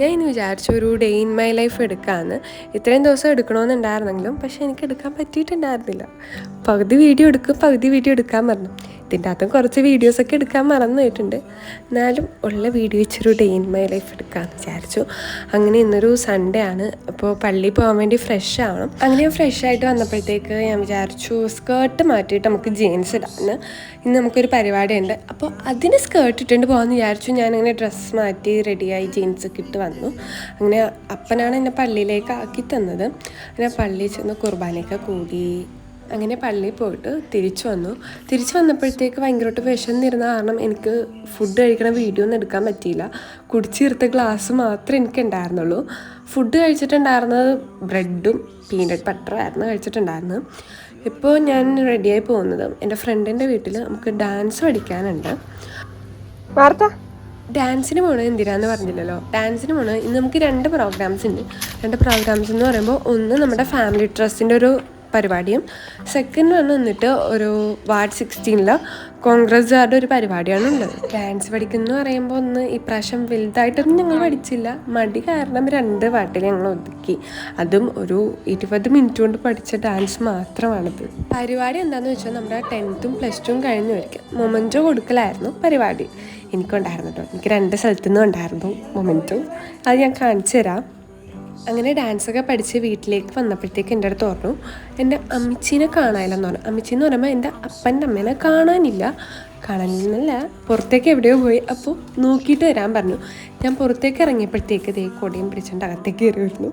ഞാൻ ഇന്ന് വിചാരിച്ചു ഒരു ഡേ ഇൻ മൈ ലൈഫ് എടുക്കാമെന്ന് ഇത്രയും ദിവസം എടുക്കണമെന്നുണ്ടായിരുന്നെങ്കിലും പക്ഷേ എനിക്ക് എടുക്കാൻ പറ്റിയിട്ടുണ്ടായിരുന്നില്ല. പകുതി വീഡിയോ എടുക്കും പകുതി വീഡിയോ എടുക്കാൻ മറന്നു. ഇതിന്റെ അകത്തും കുറച്ച് വീഡിയോസൊക്കെ എടുക്കാൻ മറന്നു പോയിട്ടുണ്ട്. എന്നാലും ഉള്ള വീഡിയോ വെച്ചൊരു ഡേ ഇൻ മൈ ലൈഫ് എടുക്കാമെന്ന് വിചാരിച്ചു. അങ്ങനെ ഇന്നൊരു സൺഡേ ആണ്. അപ്പോൾ പള്ളി പോകാൻ വേണ്ടി ഫ്രഷ് ആവണം. അങ്ങനെ ഞാൻ ഫ്രഷ് ആയിട്ട് വന്നപ്പോഴത്തേക്ക് ഞാൻ വിചാരിച്ചു സ്കേർട്ട് മാറ്റിയിട്ട് നമുക്ക് ജീൻസ് ഇടാമെന്ന് ഇന്ന് നമുക്കൊരു പരിപാടിയുണ്ട്. അപ്പോൾ അതിന് സ്കേർട്ട് ഇട്ടുകൊണ്ട് പോകാമെന്ന് വിചാരിച്ചു. ഞാനിങ്ങനെ ഡ്രസ്സ് മാറ്റി റെഡിയായി ജീൻസ് ഒക്കെ ഇട്ട് വന്നു. അങ്ങനെ അപ്പനാണ് എന്നെ പള്ളിയിലേക്ക് ആക്കി തന്നത്. അങ്ങനെ പള്ളിയിൽ ചെന്ന് കുർബാനയൊക്കെ കൂടി അങ്ങനെ പള്ളിയിൽ പോയിട്ട് തിരിച്ചു വന്നു. തിരിച്ചു വന്നപ്പോഴത്തേക്ക് ഭയങ്കരമായിട്ട് വിശന്നിരുന്ന കാരണം എനിക്ക് ഫുഡ് കഴിക്കണ വീഡിയോ ഒന്നും എടുക്കാൻ പറ്റിയില്ല. കുടിച്ചീർത്ത ഗ്ലാസ് മാത്രമേ എനിക്ക് ഉണ്ടായിരുന്നുള്ളൂ. ഫുഡ് കഴിച്ചിട്ടുണ്ടായിരുന്നത് ബ്രെഡും പീനട്ട് ബട്ടറും ആയിരുന്നു കഴിച്ചിട്ടുണ്ടായിരുന്നത്. ഇപ്പോൾ ഞാൻ റെഡിയായി പോകുന്നത്. എന്റെ ഫ്രണ്ടിന്റെ വീട്ടിൽ നമുക്ക് ഡാൻസ് പഠിക്കാനുണ്ട്. വാർത്ത? ഡാൻസിന് പോണത് എന്തിനാന്ന് പറഞ്ഞില്ലല്ലോ. ഡാൻസിന് പോണത് ഇന്ന് നമുക്ക് രണ്ട് പ്രോഗ്രാംസ് ഉണ്ട്. രണ്ട് പ്രോഗ്രാംസ് എന്ന് പറയുമ്പോൾ ഒന്ന് നമ്മുടെ ഫാമിലി ട്രസ്റ്റിന്റെ ഒരു പരിപാടിയും സെക്കൻഡ് വന്ന് വന്നിട്ട് ഒരു വാർഡ് സിക്സ്റ്റീനിൽ കോൺഗ്രസ്സുകാരുടെ ഒരു പരിപാടിയാണ് ഉള്ളത്. ഡാൻസ് പഠിക്കുന്നു പറയുമ്പോൾ ഒന്ന് ഇപ്രാവശ്യം വലുതായിട്ടൊന്നും ഞങ്ങൾ പഠിച്ചില്ല. മടി കാരണം രണ്ട് പാട്ടിൽ ഞങ്ങൾ ഒതുക്കി. അതും ഒരു ഇരുപത് മിനിറ്റ് കൊണ്ട് പഠിച്ച ഡാൻസ് മാത്രമാണത്. പരിപാടി എന്താണെന്ന് വെച്ചാൽ നമ്മുടെ ടെൻത്തും പ്ലസ് ടുവും കഴിഞ്ഞവർക്ക് മൊമെന്റോ കൊടുക്കലായിരുന്നു പരിപാടി. എനിക്കുണ്ടായിരുന്നു കേട്ടോ എനിക്ക് രണ്ട് സ്ഥലത്തു നിന്നും ഉണ്ടായിരുന്നു മൊമെന്റും അത് ഞാൻ കാണിച്ചു തരാം. അങ്ങനെ ഡാൻസൊക്കെ പഠിച്ച് വീട്ടിലേക്ക് വന്നപ്പോഴത്തേക്ക് എന്റെ അടുത്ത് പറഞ്ഞു എന്റെ അമ്മച്ചീനെ കാണാനില്ലെന്ന് പറഞ്ഞു. അമ്മച്ചി എന്ന് പറയുമ്പോൾ എന്റെ അപ്പന്റെ അമ്മേനെ കാണാനില്ല. കാണാനില്ല പുറത്തേക്ക് എവിടെയോ പോയി. അപ്പോൾ നോക്കിയിട്ട് വരാൻ പറഞ്ഞു. ഞാൻ പുറത്തേക്ക് ഇറങ്ങിയപ്പോഴത്തേക്ക് ദേ കൊടിയും പിടിച്ചുകൊണ്ട് അകത്തേക്ക് കയറി വരുന്നു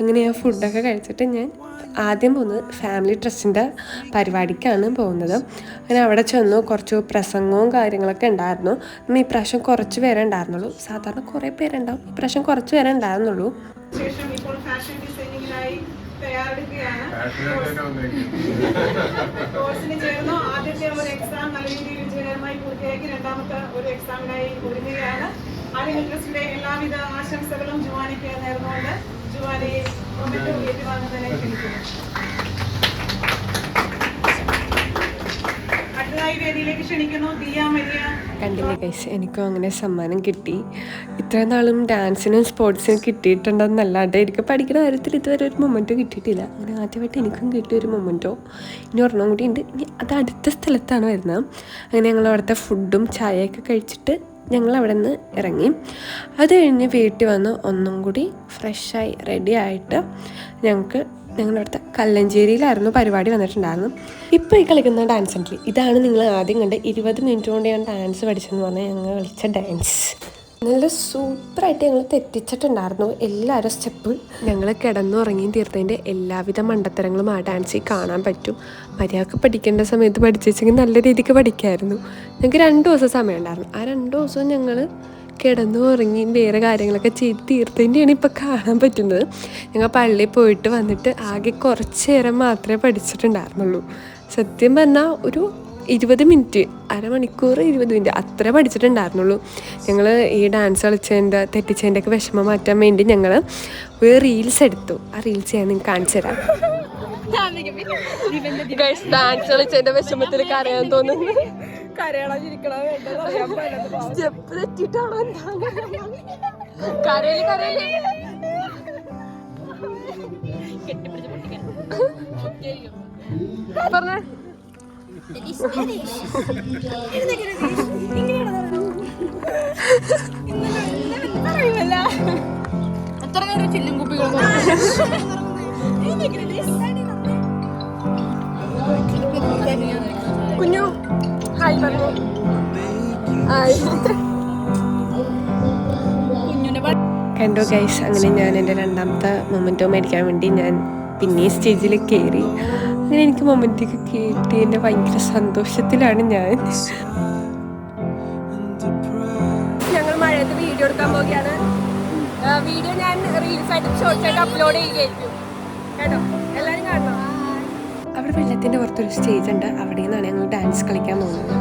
അങ്ങനെ ഞാൻ ഫുഡൊക്കെ കഴിച്ചിട്ട് ഞാൻ ആദ്യം പോകുന്നത് ഫാമിലി ട്രസ്റ്റിന്റെ പരിപാടിക്കാണ് പോകുന്നത്. അങ്ങനെ അവിടെ ചെന്നു കുറച്ച് പ്രസംഗവും കാര്യങ്ങളൊക്കെ ഉണ്ടായിരുന്നു. നമ്മൾ ഈ പ്രാവശ്യം കുറച്ച് പേരെ ഉണ്ടായിരുന്നുള്ളൂ. സാധാരണ കുറേ പേരുണ്ടാവും. ഈ പ്രാവശ്യം കുറച്ച് പേരെ ഉണ്ടായിരുന്നുള്ളൂ. ശേഷം ഇപ്പോൾ ഫാഷൻ ആദ്യത്തെ ഒരു എക്സാം നല്ല രീതിയിൽ പൂർത്തിയാക്കി. രണ്ടാമത്തെ ഒരു എക്സാമിനായി ഒരുങ്ങുകയാണ്. ആലിംഗൽ ട്രസ്റ്റിന്റെ എല്ലാവിധ ആശംസകളും ജുവാനിക്ക് നേർന്നുകൊണ്ട് കണ്ടില്ലേ എനിക്കും അങ്ങനെ സമ്മാനം കിട്ടി. ഇത്ര നാളും ഡാൻസിനും സ്പോർട്സിനും കിട്ടിയിട്ടുണ്ടെന്നല്ലാണ്ട് എനിക്ക് പഠിക്കുന്ന കാര്യത്തിൽ ഇതുവരെ ഒരു മൊമെന്റോ കിട്ടിയിട്ടില്ല. അങ്ങനെ ആദ്യമായിട്ട് എനിക്കും കിട്ടിയ ഒരു മൊമെന്റോ ഇനി ഒരെണ്ണം കൂടി ഉണ്ട്. ഇനി അത് അടുത്ത സ്ഥലത്താണ് വരുന്നത്. അങ്ങനെ ഞങ്ങൾ അവിടുത്തെ ഫുഡും ചായയൊക്കെ കഴിച്ചിട്ട് ഞങ്ങൾ അവിടെ നിന്ന് ഇറങ്ങി. അത് കഴിഞ്ഞ് വീട്ടിൽ വന്ന് ഒന്നും കൂടി ഫ്രഷായി റെഡി ആയിട്ട് ഞങ്ങൾക്ക് ഞങ്ങളുടെ അടുത്ത കല്ലഞ്ചേരിയിലായിരുന്നു പരിപാടി വന്നിട്ടുണ്ടായിരുന്നു. ഇപ്പോൾ ഈ കളിക്കുന്ന ഡാൻസ് സെന്ററിൽ ഇതാണ് നിങ്ങൾ ആദ്യം കണ്ട് ഇരുപത് മിനിറ്റ് കൊണ്ട് ഞാൻ ഡാൻസ് പഠിച്ചെന്ന് പറഞ്ഞാൽ ഞങ്ങൾ കളിച്ച ഡാൻസ് നല്ല സൂപ്പറായിട്ട് ഞങ്ങൾ തെറ്റിച്ചിട്ടുണ്ടായിരുന്നു. എല്ലാവരും സ്റ്റെപ്പ്. ഞങ്ങൾ കിടന്നുറങ്ങിയും തീർത്തതിന്റെ എല്ലാവിധ മണ്ടത്തരങ്ങളും ആ ഡാൻസിൽ കാണാൻ പറ്റും. മര്യാദയ്ക്ക് പഠിക്കേണ്ട സമയത്ത് പഠിച്ചെങ്കിൽ നല്ല രീതിക്ക് പഠിക്കായിരുന്നു. ഞങ്ങൾക്ക് രണ്ട് ദിവസം സമയം ഉണ്ടായിരുന്നു ആ രണ്ട് ദിവസവും ഞങ്ങൾ കിടന്നു ഉറങ്ങി വേറെ കാര്യങ്ങളൊക്കെ ചെയ്ത് തീർത്തതിന്റെയാണ് ഇപ്പോൾ കാണാൻ പറ്റുന്നത്. ഞങ്ങൾ പള്ളിയിൽ പോയിട്ട് വന്നിട്ട് ആകെ കുറച്ച് നേരം മാത്രമേ പഠിച്ചിട്ടുണ്ടായിരുന്നുള്ളൂ. സത്യം പറഞ്ഞാൽ ഒരു ഇരുപത് മിനിറ്റ് അരമണിക്കൂർ ഇരുപത് മിനിറ്റ് അത്ര പഠിച്ചിട്ടുണ്ടായിരുന്നുള്ളൂ. ഞങ്ങൾ ഈ ഡാൻസ് കളിച്ചതിന്റെ തെറ്റിച്ചതിന്റെ ഒക്കെ വിഷമം മാറ്റാൻ വേണ്ടി ഞങ്ങൾ ഒരു റീൽസ് എടുത്തു. ആ റീൽസ് ഞാൻ നിങ്ങൾക്ക് കാണിച്ചു തരാം. ഡാൻസ് കളിച്ചതിന്റെ വിഷമത്തിൽ കരയാൻ തോന്നുന്നു. സ്റ്റെപ്പ് തെറ്റിട്ടാണോ കരയിൽ കരയിൽ. പറഞ്ഞേ. എത്ര നേരം ചില്ലും കുപ്പികൾ കുഞ്ഞു ഹായ് പറഞ്ഞു. ഹായ്. കണ്ടോ ഗൈസ് അങ്ങനെ ഞാൻ എന്റെ രണ്ടാമത്തെ മൊമെന്റോ മേടിക്കാൻ വേണ്ടി ഞാൻ പിന്നെ സ്റ്റേജിൽ കയറി അങ്ങനെ എനിക്ക് മൊമെന്റൊക്കെ എന്റെ ഭയങ്കര സന്തോഷത്തിലാണ് ഞാൻ. ഞങ്ങൾ മഴയത്ത് വീഡിയോ എടുക്കാൻ പോവുകയാണ്. വീഡിയോ ഞാൻ റീൽസ് ആയിട്ട് ഷോർട്സ് ആയിട്ട് അപ്ലോഡ് ചെയ്യുകയായിരിക്കും. കേട്ടോ? എല്ലാവരും കാണണം? അവിടെ വെള്ളത്തിന്റെ പുറത്തൊരു സ്റ്റേജ് ഉണ്ട്. അവിടെ നിന്നാണ് ഞങ്ങൾ ഡാൻസ് കളിക്കാൻ പോകുന്നത്.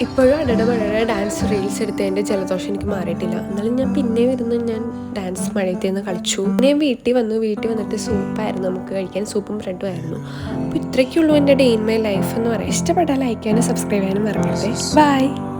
ഇപ്പോഴും അടടമഴയുടെ ഡാൻസ് റീൽസ് എടുത്തതിന്റെ ജലദോഷം എനിക്ക് മാറിയിട്ടില്ല. എന്നാലും ഞാൻ പിന്നെ വരുന്ന ഞാൻ ഡാൻസ് മഴയത്തിൽ നിന്ന് കളിച്ചു ഞാൻ വീട്ടിൽ വന്നു. വീട്ടിൽ വന്നിട്ട് സൂപ്പായിരുന്നു നമുക്ക് കഴിക്കാൻ. സൂപ്പും ബ്രെഡും ആയിരുന്നു. അപ്പോൾ ഇത്രയ്ക്കുള്ളൂ എന്റെ ഡേ ഇൻ മൈ ലൈഫ് എന്ന് പറയാം. ഇഷ്ടപ്പെട്ടാൽ ലൈക്ക് ചെയ്യാനും സബ്സ്ക്രൈബ് ചെയ്യാനും മറക്കരുത്. ബൈ